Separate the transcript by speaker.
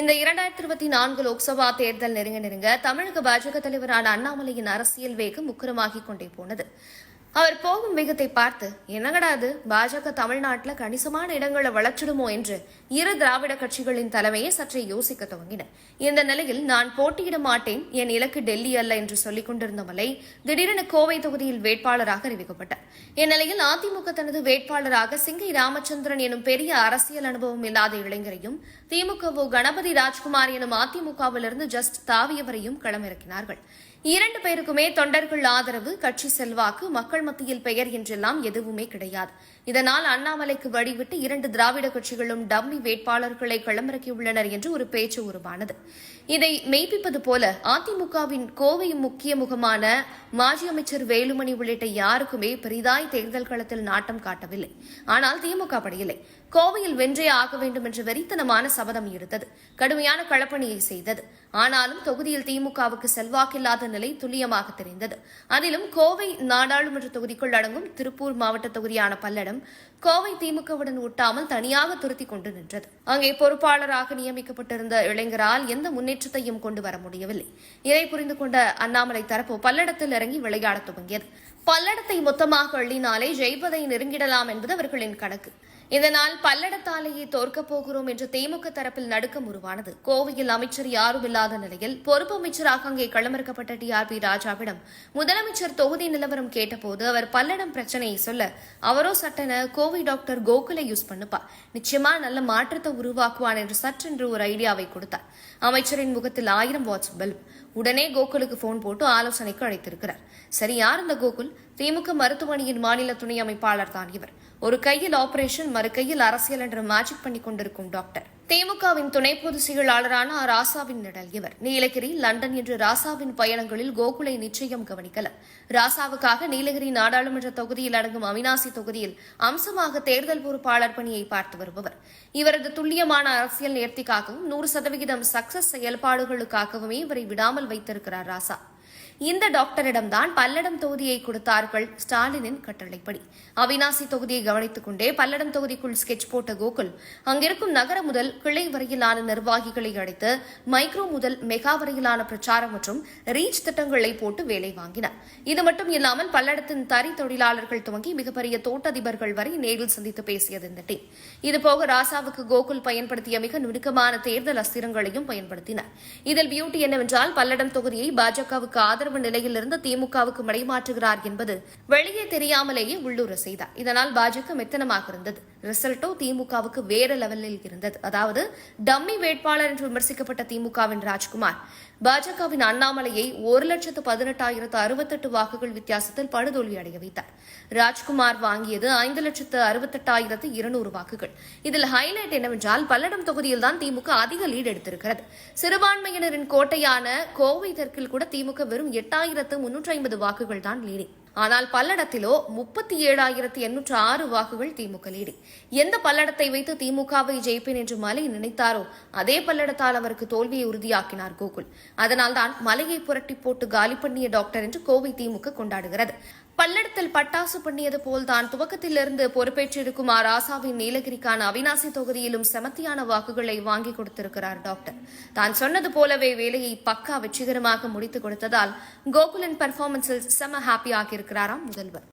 Speaker 1: இந்த இரண்டாயிரத்தி இருபத்தி நான்கு லோக்சபா தேர்தல் நெருங்க நெருங்க தமிழக பாஜக தலைவரான அண்ணாமலையின் அரசியல் வேகம் முக்கிரமாகிக் கொண்டே போனது. அவர் போகும் வேகத்தை பார்த்து என்னங்கடா அது? பாஜக தமிழ்நாட்டில் கணிசமான இடங்களை வளர்ச்சிடுமோ? என்று இரு திராவிட கட்சிகளின் தலைமையை சற்றே யோசிக்க துவங்கின. இந்த நிலையில் நான் போட்டியிட மாட்டேன் என் இலக்கு டெல்லி அல்ல என்று சொல்லிக் கொண்டிருந்த மலை திடீரென கோவை தொகுதியில் வேட்பாளராக அறிவிக்கப்பட்டார் இந்நிலையில் அதிமுக தனது வேட்பாளராக சிங்கை ராமச்சந்திரன் எனும் பெரிய அரசியல் அனுபவம் இல்லாத இளைஞரையும் திமுகவோ கணபதி ராஜ்குமார் எனும் அதிமுகவிலிருந்து ஜஸ்ட் தாவியவரையும் களமிறக்கினார்கள். இரண்டு பேருக்குமே தொண்டர்கள் ஆதரவு கட்சி செல்வாக்கு மக்கள் மத்தியில் பெயர் என்றெல்லாம் எதுவுமே கிடையாது. இதனால் அண்ணாமலைக்கு வழிவிட்டு இரண்டு திராவிட கட்சிகளும் டம்மி வேட்பாளர்களை களமிறக்கியுள்ளனர் என்று ஒரு பேச்சு உருவானது. இதை மெய்ப்பிப்பது போல அதிமுகவின் கோவை முக்கிய முகமான மாஜி அமைச்சர் வேலுமணி உள்ளிட்ட யாருக்குமே பெரிதாய் தேர்தல் களத்தில் நாட்டம் காட்டவில்லை. ஆனால் திமுக படையில்லை கோவையில் வென்றே ஆக வேண்டும் என்ற வெறித்தனமான சபதம் எடுத்தது. கடுமையான களப்பணியை செய்தது. ஆனாலும் தொகுதியில் திமுகவுக்கு செல்வாக்கில்லாத நிலை துல்லியமாக தெரிந்தது. அதிலும் கோவை நாடாளுமன்ற தொகுதிக்குள் அடங்கும் திருப்பூர் மாவட்ட தொகுதியான பல்லடம் கோவை திமுகவுடன் ஒட்டாமல் தனியாக துருத்தி கொண்டு நின்றது. அங்கே பொறுப்பாளராக நியமிக்கப்பட்டிருந்த இளைஞரால் எந்த முன்னேற்றத்தையும் கொண்டு வர முடியவில்லை. இதை புரிந்து கொண்ட அண்ணாமலை தரப்பு பல்லடத்தில் இறங்கி விளையாடத் துவங்கியது. பல்லடத்தை மொத்தமாக அள்ளினாலே ஜெயிப்பதை நெருங்கிடலாம் என்பது அவர்களின் கணக்கு. இதனால் பல்லடத்தாலேயே தோற்கப் போகிறோம் என்ற தேமுக தரப்பில் நடுக்கம் உருவானது. கோவையில் அமைச்சர் யாரும் இல்லாத நிலையில் பொறுப்பு அமைச்சராக அங்கே களமிறக்கப்பட்ட டி ஆர் பி ராஜாவிடம் முதலமைச்சர் தொகுதி நிலவரம் கேட்டபோது அவர் பல்லடம் பிரச்சனையை சொல்ல அவரோ சட்டென கோவை டாக்டர் கோகுலை யூஸ் பண்ணுப்பா. நிச்சயமா நல்ல மாற்றத்தை உருவாக்குவான் என்று சற்றென்று ஒரு ஐடியாவை கொடுத்தார். அமைச்சரின் முகத்தில் ஆயிரம் வாட்ஸ் பல்ப். உடனே கோகுலுக்கு போன் போட்டு ஆலோசனைக்கு அழைத்திருக்கிறார். சரி யார் இந்த கோகுல்? திமுக மருத்துவமனையின் மாநில துணை அமைப்பாளர் தான் இவர். ஒரு கையில் ஆபரேஷன் மறு கையில் அரசியல் என்று மேஜிக் பண்ணி கொண்டிருக்கும் டாக்டர் திமுகவின் துணை பொதுச் செயலாளரான ராசாவின் நிழல் இவர். நீலகிரி லண்டன் என்று ராசாவின் பயணங்களில் கோகுலை நிச்சயம் கவனிக்கலாம் ராசாவுக்காக நீலகிரி நாடாளுமன்ற தொகுதியில் அடங்கும் அவினாசி தொகுதியில் அம்சமாக தேர்தல் பொறுப்பாளர் பணியை பார்த்து வருபவர். இவரது துல்லியமான அரசியல் நேர்த்திக்காகவும் நூறு சதவிகிதம் சக்சஸ் செயல்பாடுகளுக்காகவுமே இவரை விடாமல் வைத்திருக்கிறார் ராசா. இந்த டாக்டரிடம்தான் பல்லடம் தொகுதியை கொடுத்தார்கள் ஸ்டாலினின் கட்டளைப்படி. அவினாசி தொகுதியை கவனித்துக் கொண்டே பல்லடம் தொகுதிக்குள் ஸ்கெட்ச் போட்ட கோகுல் அங்கிருக்கும் நகர முதல் கிளை வரையிலான நிர்வாகிகளை அழைத்து மைக்ரோ முதல் மெகா வரையிலான பிரச்சாரம் மற்றும் ரீச் திட்டங்களை போட்டு வேலை வாங்கினார். இது மட்டும் இல்லாமல் பல்லடத்தின் தறி தொழிலாளர்கள் துவங்கி மிகப்பெரிய தோட்டதிபர்கள் வரை நேரில் சந்தித்து பேசியது இந்த டீம் இதுபோக ராசாவுக்கு கோகுல் பயன்படுத்திய மிக நுணுக்கமான தேர்தல் அஸ்திரங்களையும் பயன்படுத்தினார். இதில் பியூட்டி என்னவென்றால் பல்லடம் தொகுதியை பாஜகவுக்கு ஆதரவு நிலையிலிருந்து திமுகவுக்கு மடைமாற்றுகிறார் என்பது வெளியே தெரியாமலேயே உள்ளூர செய்தார் இதனால் பாஜக மெத்தனமாக இருந்தது. ரிசல்ட்டோ திமுகவுக்கு வேற லெவலில் இருந்தது. அதாவது டம்மி வேட்பாளர் என்று விமர்சிக்கப்பட்ட திமுகவின் ராஜ்குமார் பாஜகவின் அண்ணாமலையை ஒரு லட்சத்து பதினெட்டாயிரத்து அறுபத்தெட்டு வாக்குகள் வித்தியாசத்தில் படுதோல்வி அடைய வைத்தார். ராஜ்குமார் வாங்கியது ஐந்து லட்சத்து அறுபத்தெட்டாயிரத்து இருநூறு வாக்குகள். இதில் ஹைலைட் என்னவென்றால் பல்லடம் தொகுதியில்தான் திமுக அதிக லீடு எடுத்திருக்கிறது. சிறுபான்மையினரின் கோட்டையான கோவை தெற்கில் கூட திமுக வெறும் எட்டாயிரத்து முன்னூற்றி ஐம்பது வாக்குகள் தான் லீடிங் ஆனால் பல்லடத்திலோ முப்பத்தி ஏழாயிரத்து எண்ணூற்று ஆறு வாக்குகள் திமுக லீடி எந்த பல்லடத்தை வைத்து திமுகவை ஜெயிப்பேன் என்று மலை நினைத்தாரோ அதே பல்லடத்தால் அவருக்கு தோல்வியை உறுதியாக்கினார் கோகுல். அதனால்தான் மலையை புரட்டி போட்டு காலி பண்ணிய டாக்டர் என்று கோவை திமுக கொண்டாடுகிறது. பல்லடத்தில் பட்டாசு பண்ணியது போல் தான் துவக்கத்திலிருந்து பொறுப்பேற்றிருக்கும் ஆ ராசாவின் நீலகிரிக்கான அவினாசி தொகுதியிலும் செமத்தியான வாக்குகளை வாங்கி கொடுத்திருக்கிறார் டாக்டர். தான் சொன்னது போலவே வேலையை பக்கா வெற்றிகரமாக முடித்துக் கொடுத்ததால் கோகுலன் பர்ஃபார்மன்ஸில் செம ஹாப்பி ஆகியிருக்கிறாராம் முதல்வர்.